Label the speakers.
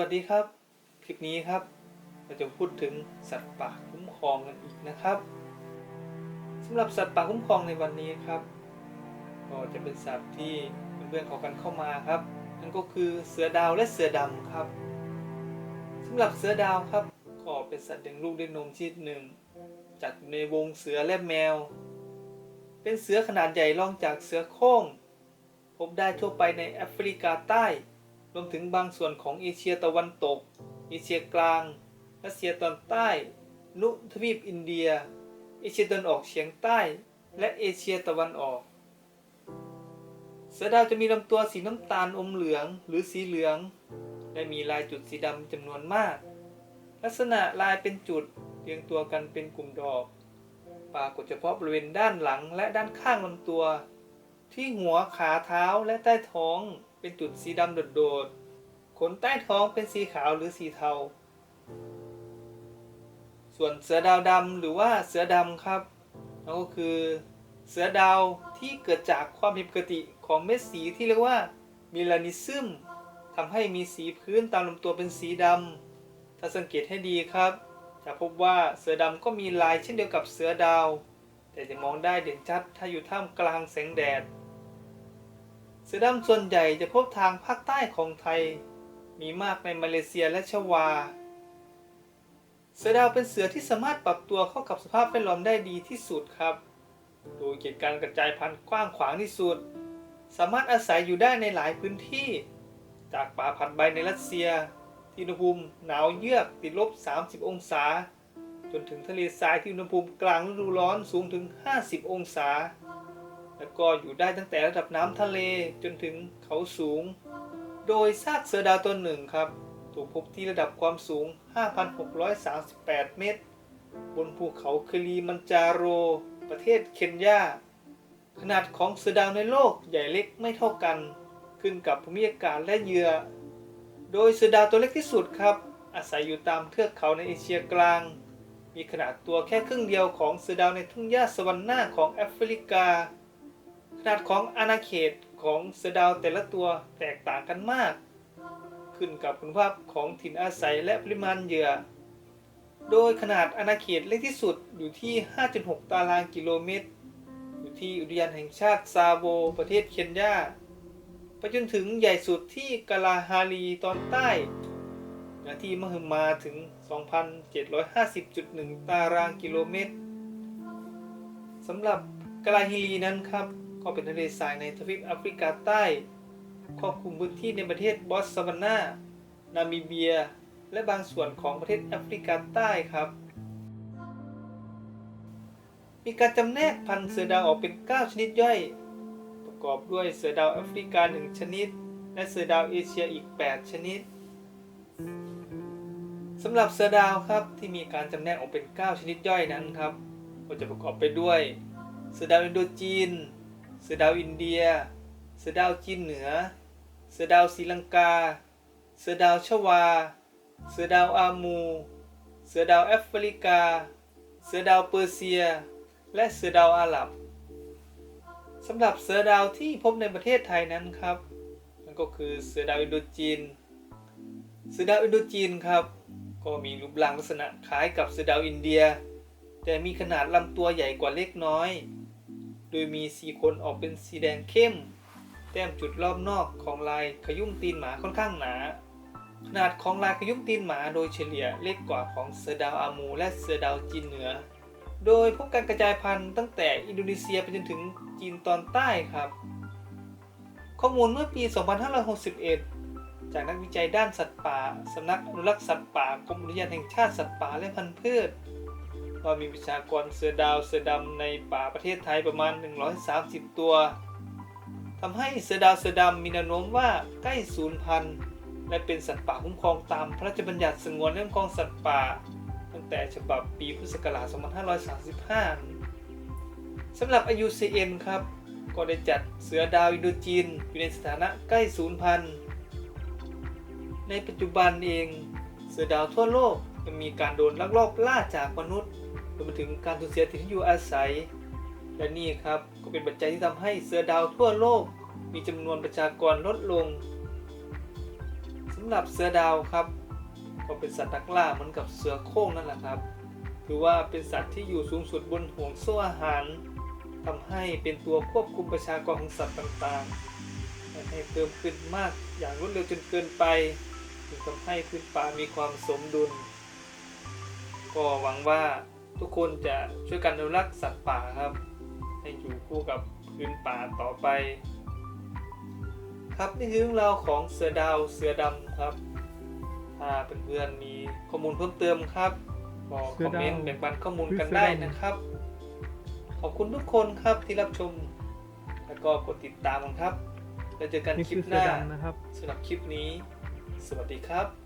Speaker 1: วัสดีครับ คลิปนี้ครับ เราจะพูดถึงสัตว์ป่าคุ้มครองกันอีกนะครับสำหรับสัตว์ป่าคุ้มครองในวันนี้ครับ ก็จะเป็นสัตว์ที่เพื่อนๆขอกันเข้ามาครับ นั่นก็คือเสือดาวและเสือดำครับสำหรับเสือดาวครับก็เป็นสัตว์เลี้ยงลูกด้วยนมชนิดหนึ่ง จัดอยู่ในวงเสือและแมว เป็นเสือขนาดใหญ่รองจากเสือโคร่งพบได้ทั่วไปในแอฟริกาใต้ รวมถึงบางส่วนของเอเชียตะวันตก เอเชียกลาง รัสเซียตอนใต้ นุทวีปอินเดีย เอเชียตะวันออกเฉียงใต้ และเอเชียตะวันออก เสือดาวจะมีลำตัวสีน้ำตาลอมเหลืองหรือสีเหลือง และมีลายจุดสีดำจำนวนมาก ลักษณะลายเป็นจุดเรียงตัวกันเป็นกลุ่มดอก ปรากฏเฉพาะบริเวณด้านหลังและด้านข้างลำตัว ที่หัวขาเท้าและใต้ท้อง เป็นจุดสีดำโดดๆขนใต้ท้องเป็นสีขาวหรือสีเทา ส่วนเสือดาวดำหรือว่าเสือดำครับนั่นก็คือเสือดาวที่เกิดจากความผิดปกติของเม็ดสีที่เรียกว่ามิลานิซึมทำให้มีสีพื้นตามลำตัวเป็นสีดำถ้าสังเกตให้ดีครับ จะพบว่าเสือดำก็มีลายเช่นเดียวกับเสือดาว แต่จะมองได้เด่นชัดถ้าอยู่ท่ามกลางแสงแดด เสือดำส่วนใหญ่จะพบทางภาคใต้ของไทย มีมากในมาเลเซียและชวา เสือดาวเป็นเสือที่สามารถปรับตัวเข้ากับสภาพแวดล้อมได้ดีที่สุดครับ โดยเกิดการกระจายพันธุ์กว้างขวางที่สุด สามารถอาศัยอยู่ได้ในหลายพื้นที่ จากป่าผัดใบในรัสเซีย ที่อุณหภูมิหนาวเยือกติดลบ 30 องศา จนถึงทะเลทรายที่อุณหภูมิกลางฤดูร้อนสูงถึง 50 องศา แล้วก็อยู่ได้ตั้งแต่ระดับน้ำทะเลจนถึงเขาสูง โดยซากเสือดาวตัวหนึ่งครับ ถูกพบที่ระดับความสูง 5,638 เมตร บนภูเขาคลีมันจาโร ประเทศเคนยา ขนาดของเสือดาวในโลกใหญ่เล็กไม่เท่ากัน ขึ้นกับภูมิอากาศและเหยื่อ โดยเสือดาวตัวเล็กที่สุดครับ อาศัยอยู่ตามเทือกเขาในเอเชียกลาง มีขนาดตัวแค่ครึ่งเดียวของเสือดาวในทุ่งหญ้าสวรรค์หน้าของแอฟริกา นาดของอาณาเขตของเสือดาวแต่ละตัวแตกต่างกันมาก ขึ้นกับคุณภาพของถิ่นอาศัยและปริมาณเหยื่อ โดยขนาดอาณาเขตเล็กที่สุดอยู่ที่ 5.6 ตารางกิโลเมตร อยู่ที่อุทยานแห่งชาติซาโบประเทศเคนยาไปจนถึงใหญ่สุดที่กาลาฮารีตอนใต้ที่มหึมาถึง 2,750.1 ตารางกิโลเมตรสำหรับกาลาฮิลีนั้นครับ ก็เป็นทะเลทรายในทวีปแอฟริกาใต้ครอบคลุมพื้นที่ในประเทศบอสวานา นามิเบีย และบางส่วนของประเทศแอฟริกาใต้ครับ มีการจำแนกพันธุ์เสือดาวออกเป็น 9 ชนิดย่อย ประกอบด้วยเสือดาวแอฟริกา 1 ชนิด และเสือดาวเอเชียอีก 8 ชนิดสำหรับเสือดาวครับที่มีการจำแนกออกเป็น 9 ชนิดย่อยนั้นครับ ก็จะประกอบไปด้วย เสือดาวอินโดจีน เสือดาวอินเดีย เสือดาวจีนเหนือ เสือดาวศรีลังกา เสือดาวชวา เสือดาวอามู เสือดาวแอฟริกา เสือดาวเปอร์เซีย และเสือดาวอาหรับสำหรับเสือดาวที่พบในประเทศไทยนั้นครับนั่นก็คือเสือดาวอินโดจีน เสือดาวอินโดจีนครับ ก็มีรูปร่างลักษณะคล้ายกับเสือดาวอินเดีย แต่มีขนาดลำตัวใหญ่กว่าเล็กน้อย โดยมีสีขนออกเป็นสีแดงเข้ม แต้มจุดรอบนอกของลายขยุ่มตีนหมาค่อนข้างหนา ขนาดของลายขยุ่มตีนหมาโดยเฉลี่ยเล็กกว่าของเสือดาวอามู และเสือดาวจีนเหนือ โดยพบการกระจายพันธุ์ตั้งแต่อินโดนีเซียไปจนถึงจีนตอนใต้ครับ ข้อมูลเมื่อปี 2561จากนักวิจัยด้านสัตว์ป่า สำนักอนุรักษ์สัตว์ป่ากรมอุทยานแห่งชาติสัตว์ป่าและพันธุ์พืช ว่ามีประชากรเสือดาวเสือดำในป่าประเทศไทยประมาณ 130 ตัวทำให้เสือดาวเสือดำมีแนวโน้มว่าใกล้สูญพันธุ์และเป็นสัตว์ป่าคุ้มครองตามพระราชบัญญัติสงวนและคุ้มครองสัตว์ป่า ตั้งแต่ฉบับปีพุทธศักราช 2535 สำหรับ IUCN ครับ ก็ได้จัดเสือดาวอินโดจีน อยู่ในสถานะใกล้สูญพันธุ์ ในปัจจุบันเอง เสือดาวทั่วโลกยังมีการโดนลักลอบล่าจากมนุษย์ รวมไปถึงการสูญเสียถิ่นที่อยู่อาศัย และนี่ครับก็เป็นปัจจัยที่ทำให้เสือดาวทั่วโลก มีจำนวนประชากรลดลงสำำหรับเสือดาวครับก็เป็นสัตว์นักล่าเหมือนกับเสือโคร่งนั่นแหละครับถือว่าเป็นสัตว์ที่อยู่สูงสุดบนห่วงโซ่อาหารทำให้เป็นตัวควบคุมประชากรของสัตว์ต่างๆ ให้เพิ่มขึ้นมากอย่างรวดเร็วจนเกินไปจึงทำให้พื้นป่ามีความสมดุล ก็หวังว่า ทุกคนจะช่วยกันอนุรักษ์สัตว์ป่าครับ ให้อยู่คู่กับพื้นป่าต่อไป ครับนี่คือเรื่องราวของเสือดาวเสือดำครับถ้าเพื่อนๆมีข้อมูลเพิ่มเติมครับก็คอมเมนต์แบ่งปันข้อมูลกันได้นะครับ ขอบคุณทุกคนครับที่รับชม แล้วก็กดติดตามกันครับแล้วเจอกัน
Speaker 2: นี่
Speaker 1: คลิ
Speaker 2: คื
Speaker 1: ป
Speaker 2: อ
Speaker 1: ห
Speaker 2: เสือ
Speaker 1: น้า
Speaker 2: ดำนะครับ
Speaker 1: สำหรับคลิปนี้ สวัสดีครับ